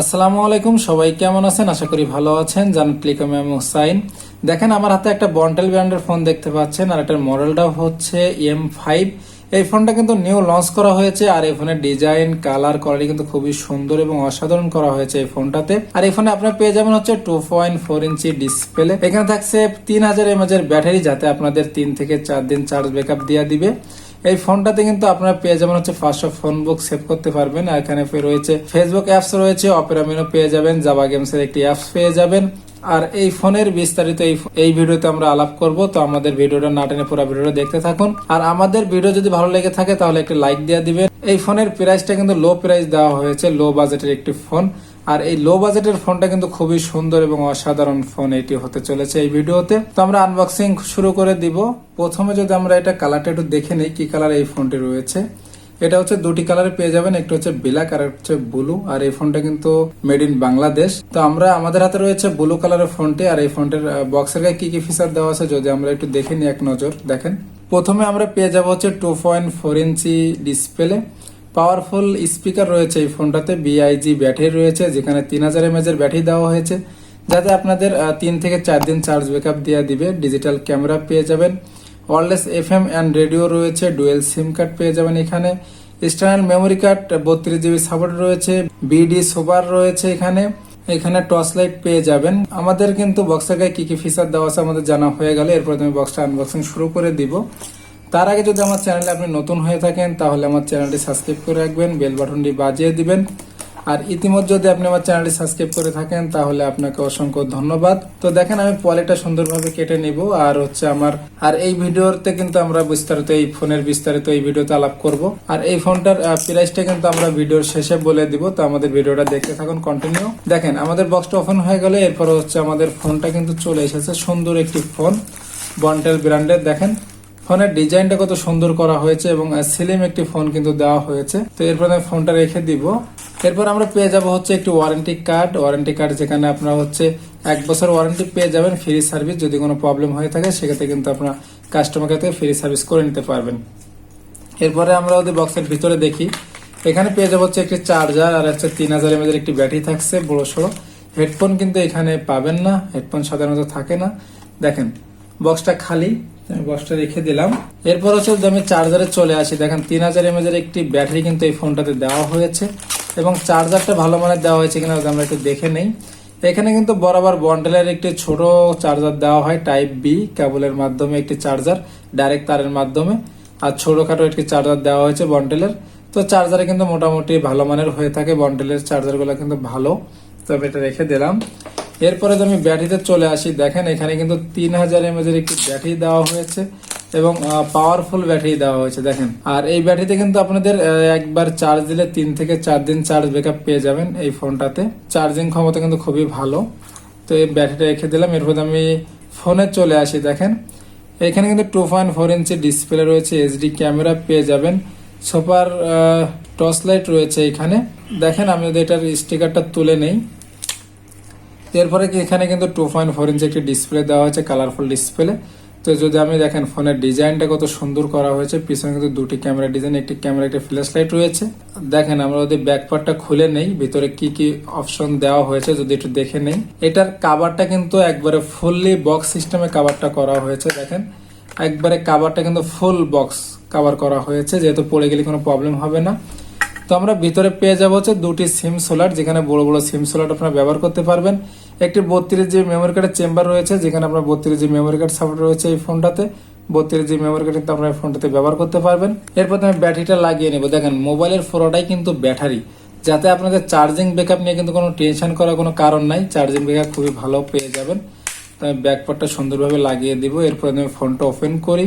আসসালামু আলাইকুম, সবাই কেমন আছেন? আশা করি ভালো আছেন। জানাত ক্লিকম এম দেখেন, আমার হাতে একটা বন্টেল ব্র্যান্ডের ফোন দেখতে পাচ্ছেন, আর এটার মডেলটা হচ্ছে এম ফাইভ এই ফোনটা কিন্তু নিউ লঞ্চ করা হয়েছে, আর এই ফোনের ডিজাইন কালার কোয়ালিটি কিন্তু খুবই সুন্দর এবং অসাধারণ করা হয়েছে এই ফোনটাতে আর এই ফোনে আপনার পেয়ে যাবেন হচ্ছে two point four inch display এখানে থাকছে তিন হাজার এর ব্যাটারি যাতে আপনাদের তিন থেকে চার দিন চার্জ ব্যাকআপ দিয়ে দিবে। এই ফোনটাতে কিন্তু আপনারা পেয়ে যাবেন হচ্ছে পাঁচশো ফোন বুক সেভ করতে পারবেন। আর এখানে রয়েছে ফেসবুক অ্যাপস রয়েছে অপেরা মেনু পেয়ে যাবেন জাভা গেমস এর একটি অ্যাপস পেয়ে যাবেন। আর এই ফোনের বিস্তারিত এই ভিডিওতে আমরা আলাপ করব, তো আমাদের ভিডিওটা না টেনে পুরো ভিডিওটা দেখতে থাকুন। আর আমাদের ভিডিও যদি ভালো লেগে থাকে, তাহলে একটি লাইক দিয়ে দিবেন। এই ফোনের প্রাইসটা কিন্তু লো প্রাইস দেওয়া হয়েছে লো বাজেটের একটি ফোন আর এই লো বাজেটের ফোনটা কিন্তু খুবই সুন্দর এবং অসাধারণ ফোন এটি হতে চলেছে এই ভিডিওতে। তো আমরা আনবক্সিং শুরু করে দিব। প্রথমে যদি আমরা এটা কালারটা একটু দেখে নিই, কি কালার এই ফোনটি রয়েছে। এটা হচ্ছে দুটি কালারে পেয়ে যাবেন, একটা হচ্ছে ব্ল্যাক আর হচ্ছে ব্লু আর এই ফোনটা কিন্তু মেড ইন বাংলাদেশ তো আমরা, আমাদের হাতে রয়েছে ব্লু কালারের ফোনটি আর এই ফোনটির বক্সের গায়ে কি কি ফিচার দেওয়া আছে যদি আমরা একটু দেখে নিই এক নজর। দেখেন, প্রথমে আমরা পেয়ে যাব হচ্ছে two point four inch display powerful speaker রয়েছে এই ফোনটাতে বিআইজি ব্যাটারি রয়েছে, যেখানে তিন হাজার এমএচ এর ব্যাটারি দেওয়া হয়েছে, যাতে আপনাদের তিন থেকে চার দিন চার্জ ব্যাকআপ দেওয়া দিবে। ডিজিটাল ক্যামেরা পেয়ে যাবেন। Wireless F M and radio রয়েছে ডুয়েল সিম কার্ড পেয়ে যাবেন এখানে। এক্সটার্নাল মেমোরি কার্ড বত্রিশ জিবি সাপোর্ট রয়েছে বিডি সোবার রয়েছে এখানে। এখানে টর্চ লাইট পেয়ে যাবেন। আমাদের কিন্তু বক্সের গায়ে কি কি ফিচার দেওয়া আছে আমাদের জানা হয়ে গেলে, এরপর আমি বক্সটা আনবক্সিং শুরু করে দিব। তার আগে যদি আমার চ্যানেলে আপনি নতুন হয়ে থাকেন, তাহলে আমার চ্যানেলটি সাবস্ক্রাইব করে রাখবেন, বেল বাটনটি বাজিয়ে দিবেন। আর ইতিমধ্যে যদি আপনি আমার চ্যানেলটি সাবস্ক্রাইব করে থাকেন, তাহলে আপনাকে অসংখ্য ধন্যবাদ। তো দেখেন, আমি পলিটা সুন্দরভাবে কেটে নিব, আর হচ্ছে আমার, আর এই ভিডিওতে কিন্তু আমরা বিস্তারিত, এই ফোনের বিস্তারিত এই ভিডিওতে আলাপ করব। আর এই ফোনটার প্রাইসটা কিন্তু আমরা ভিডিওর শেষে বলে দিব, তো আমাদের ভিডিওটা দেখতে থাকুন কন্টিনিউ দেখেন, আমাদের বক্সটা ওপেন হয়ে গেলে, এরপর হচ্ছে আমাদের ফোনটা কিন্তু চলে এসেছে সুন্দর একটি ফোন বন্টেল ব্র্যান্ডের দেখেন। ফোনের ডিজাইনটা কত সুন্দর করা হয়েছে এবং সিলিম একটি ফোন কিন্তু দেওয়া হয়েছে। তো এরপর আমি ফোনটা রেখে দিব। এরপর আমরা পেয়ে যাব হচ্ছে একটি ওয়ারেন্টি কার্ড ওয়ারেন্টি কার্ড যেখানে আপনার হচ্ছে এক বছর ওয়ারেন্টি পেয়ে যাবেন ফ্রি সার্ভিস যদি কোনো প্রবলেম হয়ে থাকে, সেক্ষেত্রে কিন্তু আপনার কাস্টমারকে থেকে ফ্রি সার্ভিস করে নিতে পারবেন। এরপরে আমরা ওদের বক্সের ভিতরে দেখি। এখানে পেয়ে যাব হচ্ছে একটি চার্জার আর হচ্ছে তিন হাজার এমএর একটি ব্যাটারি থাকছে, বড় সড়ো। হেডফোন কিন্তু এখানে পাবেন না। হেডফোন সাধারণত থাকে না। দেখেন বক্সটা খালি। আমি বক্সটা রেখে দিলাম। এরপর হচ্ছে আমি চার্জারে চলে আসি, দেখেন তিন হাজার এমএজ এর একটি ব্যাটারি কিন্তু এই ফোনটাতে দেওয়া হয়েছে এবং চার্জারটা ভালো মানের দেওয়া হয়েছে কিনা আমরা একটু দেখে নেই। এখানে কিন্তু বরাবর বন্ডেলের একটি ছোট চার্জার দেওয়া হয় টাইপ বি কেবলের মাধ্যমে একটি চার্জার ডাইরেক্ট তারের মাধ্যমে। আর ছোটখাটো একটি চার্জার দেওয়া হয়েছে বন্ডেলের তো চার্জারে কিন্তু মোটামুটি ভালো মানের হয়ে থাকে বন্ডেলের চার্জারগুলো কিন্তু ভালো। তবে এটা রেখে দিলাম। এরপরে যদি আমি ব্যাটারিতে চলে আসি, দেখেন এখানে কিন্তু তিন হাজার এমএজ এর একটি ব্যাটারি দেওয়া হয়েছে এবং পাওয়ারফুল ব্যাটারি দেওয়া হয়েছে, দেখেন। আর এই ব্যাটারিতে কিন্তু আপনাদের একবার চার্জ দিলে তিন থেকে চার দিন চার্জ ব্যাকআপ পেয়ে যাবেন এই ফোনটাতে চার্জিং ক্ষমতা কিন্তু খুবই ভালো। তো এই ব্যাটারিটা রেখে দিলাম। এরপর আমি ফোনে চলে আসি, দেখেন, এখানে কিন্তু two point four inch display রয়েছে এইচডি ক্যামেরা পেয়ে যাবেন। সুপার টর্চ লাইট রয়েছে এখানে। দেখেন, আমি যদি এটার স্টিকারটা তুলে নেই এরপরে কি, এখানে কিন্তু টু পয়েন্ট ফোর ইঞ্চি একটি ডিসপ্লে দেওয়া হয়েছে কালারফুল ডিসপ্লে তো যদি আমি দেখেন ফোনের ডিজাইনটা কত সুন্দর করা হয়েছে, পিছনে কিন্তু দুটি ক্যামেরা ডিজাইন একটি ক্যামেরা একটি ফ্ল্যাশ লাইট রয়েছে। দেখেন, আমরা যদি ব্যাক পার্টটা খুলে নেই, ভিতরে কি কি অপশন দেওয়া হয়েছে যদি একটু দেখে নেই। এটার কাভারটা কিন্তু একবারে ফুললি বক্স সিস্টেমে কাভারটা করা হয়েছে, দেখেন। একবারে কাভারটা কিন্তু ফুল বক্স কাভার করা হয়েছে, যেহেতু পড়ে গেলে কোনো প্রবলেম হবে না। তো আমরা ভিতরে পেয়ে যাব হচ্ছে দুটি সিম সোলার, যেখানে বড় বড় সিম সোলার আপনারা ব্যবহার করতে পারবেন। একটি বত্রিশ জিবি মেমোরি কার্ডের চেম্বার রয়েছে, যেখানে আপনার বত্রিশ জিবি মেমোরি কার্ড সাপোর্ট রয়েছে এই ফোনটাতে। বত্রিশ জিবি মেমোরি কার্ড কিন্তু আপনারা এই ফোনটাতে ব্যবহার করতে পারবেন। এরপর আমি ব্যাটারিটা লাগিয়ে নেব। দেখেন, মোবাইলের পুরোটাই কিন্তু ব্যাটারি। যাতে আপনাদের চার্জিং ব্যাকআপ নিয়ে কিন্তু কোনো টেনশন করার কোনো কারণ নাই। চার্জিং ব্যাকআপ খুবই ভালো পেয়ে যাবেন। তো আমি ব্যাকপার্টটা সুন্দরভাবে লাগিয়ে দিব। এরপর আমি ফোনটা ওপেন করি।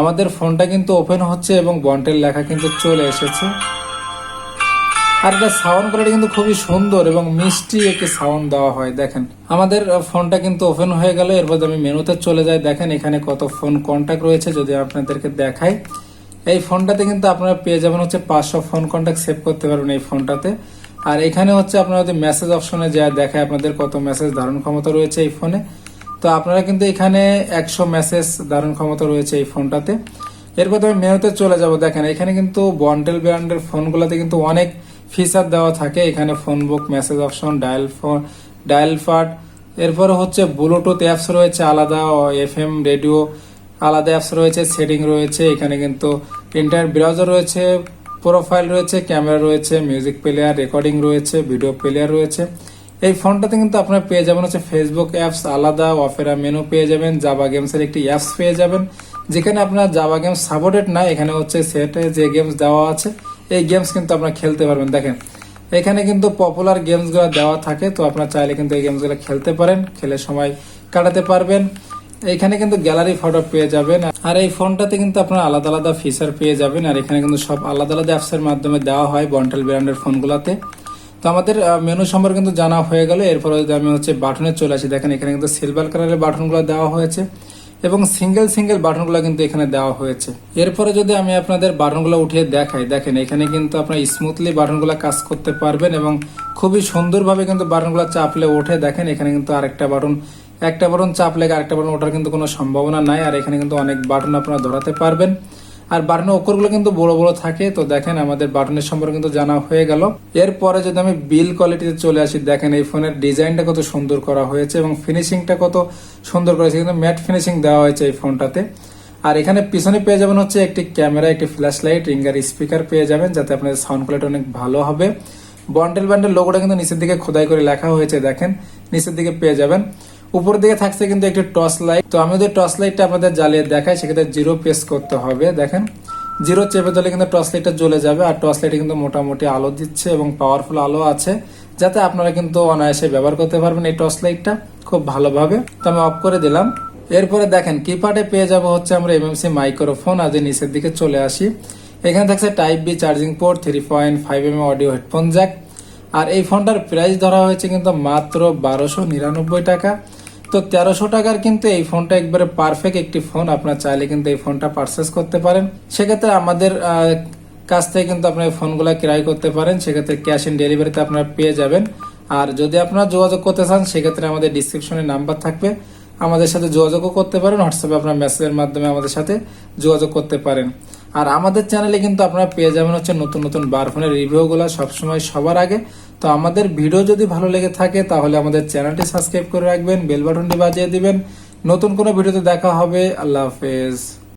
আমাদের ফোনটা কিন্তু ওপেন হচ্ছে এবং বন্টের লেখা কিন্তু চলে এসেছে। আর এটা সাউন্ড কোয়ালিটি কিন্তু খুবই সুন্দর এবং মিষ্টি একটি সাউন্ড দেওয়া হয়। দেখেন, আমাদের ফোনটা কিন্তু ওপেন হয়ে গেল, এরপর আমি মেনুতে চলে যাই, দেখেন এখানে কত ফোন কন্ট্যাক্ট রয়েছে, যদি আপনাদেরকে দেখাই। এই ফোনটাতে কিন্তু আপনারা পেয়ে যাবেন হচ্ছে পাঁচশো ফোন কন্ট্যাক্ট সেভ করতে পারবেন এই ফোনটাতে আর এখানে হচ্ছে আপনারা যদি মেসেজ অপশনে যা দেখায় আপনাদের কত মেসেজ ধারণ ক্ষমতা রয়েছে এই ফোনে তো আপনারা কিন্তু এখানে একশো মেসেজ ধারণ ক্ষমতা রয়েছে এই ফোনটাতে এরপর আমি মেনুতে চলে যাব, দেখেন, এখানে কিন্তু বন্ডেল ব্র্যান্ডের ফোনগুলোতে কিন্তু অনেক ফিচার দেওয়া থাকে, এখানে phone book message option dial phone dial ফাট এরপরে হচ্ছে ব্লুটুথ অ্যাপস রয়েছে, আলাদা এফ এম রেডিও আলাদা অ্যাপস রয়েছে সেটিং রয়েছে, এখানে কিন্তু ইন্টারনেট ব্রাউজার রয়েছে প্রোফাইল রয়েছে ক্যামেরা রয়েছে মিউজিক প্লেয়ার রেকর্ডিং রয়েছে ভিডিও প্লেয়ার রয়েছে। এই ফোনটাতে কিন্তু আপনারা পেয়ে যাবেন হচ্ছে ফেসবুক অ্যাপস আলাদা অফেরা মেনু পেয়ে যাবেন জাভা গেমসের একটি অ্যাপস পেয়ে যাবেন। যেখানে আপনার জাভা গেমস সাপোর্টেড না, এখানে হচ্ছে সেটে যে গেমস দেওয়া আছে এই গেমস কিন্তু আপনারা খেলতে পারবেন। দেখেন, এখানে কিন্তু পপুলার গেমসগুলো দেওয়া থাকে, তো আপনারা চাইলে কিন্তু এই গেমসগুলো খেলতে পারেন, খেলে সময় কাটাতে পারবেন। এখানে কিন্তু গ্যালারি ফটো পেয়ে যাবেন, আর এই ফোনটাতে কিন্তু আপনারা আলাদা আলাদা ফিচার পেয়ে যাবেন, আর এখানে কিন্তু সব আলাদা আলাদা অ্যাপসের মাধ্যমে দেওয়া হয় বন্টেল ব্র্যান্ডের ফোনগুলোতে তো আমাদের মেনু সম্পর্কে কিন্তু জানা হয়ে গেল, এরপরে যদি আমি হচ্ছে বাটনে চলে আসি, দেখেন এখানে কিন্তু সিলভার কালারের বাটনগুলো দেওয়া হয়েছে। এবং সিঙ্গেল সিঙ্গেল বাটনগুলো কিন্তু এখানে দেওয়া হয়েছে। এরপরে যদি আমি আপনাদের বাটনগুলো উঠিয়ে দেখাই, দেখেন এখানে কিন্তু আপনার স্মুথলি বাটনগুলো কাজ করতে পারবেন এবং খুবই সুন্দরভাবে কিন্তু বাটনগুলো চাপলে ওঠে। দেখেন এখানে কিন্তু আরেকটা বাটন, একটা বাটন চাপলে আরেকটা বাটন ওঠার কিন্তু কোনো সম্ভাবনা নাই, আর এখানে কিন্তু অনেক বাটন আপনারা ধরাতে পারবেন। আর বাটনের অক্ষরগুলো কিন্তু বড় বড় থাকে। তো দেখেন আমাদের বাটনের সম্পর্কে কিন্তু জানা হয়ে গেল। এরপরে যদি আমি বিল কোয়ালিটিতে চলে আসি, দেখেন এই ফোনের ডিজাইনটা কত সুন্দর করা হয়েছে এবং ফিনিশিংটা কত সুন্দর করেছে কিন্তু ম্যাট ফিনিশিং দেওয়া হয়েছে এই ফোনটাতে। আর এখানে পিছনে পেয়ে যাবেন হচ্ছে একটি ক্যামেরা, একটি ফ্ল্যাশ লাইট রিঙ্গার স্পিকার পেয়ে যাবেন যাতে আপনাদের সাউন্ড কোয়ালিটি অনেক ভালো হবে। বন্ডেল ব্যান্ডের লোগোটা কিন্তু নিচের দিকে খোদাই করে লেখা হয়েছে, দেখেন। নিচের দিকে পেয়ে যাবেন। উপরের দিকে থাকছে কিন্তু একটি টর্চ লাইট। তো আমি যদি টর্চ লাইটটা আপনাদের জ্বালিয়ে দেখাই, সেক্ষেত্রে জিরো প্রেস করতে হবে। দেখেন, জিরো চেপে দিলে কিন্তু টর্চ লাইটটা জ্বলে যাবে আর টর্চ লাইটে কিন্তু মোটামুটি আলো দিচ্ছে এবং পাওয়ারফুল আলো আছে, যাতে আপনারা কিন্তু অনায়াসে ব্যবহার করতে পারবেন এই টর্চ লাইটটা খুব ভালোভাবে। তো আমি অফ করে দিলাম। এরপরে দেখেন কিপ্যাডে পেয়ে যাব হচ্ছে আমরা এমএমসি মাইক্রোফোন আজ নিচের দিকে চলে আসি। এখানে থাকছে type B charging port three point five M audio headphone jack আর এই ফোনটার প্রাইস ধরা হয়েছে কিন্তু মাত্র বারোশো নিরানব্বই টাকা। তো তেরোশো টাকার কিন্তু এই ফোনটা একবারে পারফেক্ট একটি ফোন আপনার চাইলে কিন্তু এই ফোনটা পারচেস করতে পারেন। সেক্ষেত্রে আমাদের কাছ থেকে কিন্তু আপনার এই ফোনগুলো ক্রয় করতে পারেন। সেক্ষেত্রে ক্যাশ অন ডেলিভারিতে আপনারা পেয়ে যাবেন। আর যদি আপনারা যোগাযোগ করতে চান, সেক্ষেত্রে আমাদের ডিসক্রিপশনে নাম্বার থাকবে। আমাদের সাথে যোগাযোগও করতে পারেন। হোয়াটসঅ্যাপে আপনার মেসেজের মাধ্যমে আমাদের সাথে যোগাযোগ করতে পারেন। আর আমাদের চ্যানেলে কিন্তু আপনারা পেয়ে যাবেন হচ্ছে নতুন নতুন বার ফোনের রিভিউগুলো সবসময় সবার আগে। তো আমাদের ভিডিও যদি ভালো লেগে থাকে, তাহলে আমাদের চ্যানেলটি সাবস্ক্রাইব করে রাখবেন, বেল বাটনটি বাজিয়ে দিবেন। নতুন কোনো ভিডিওতে দেখা হবে। আল্লাহ হাফেজ।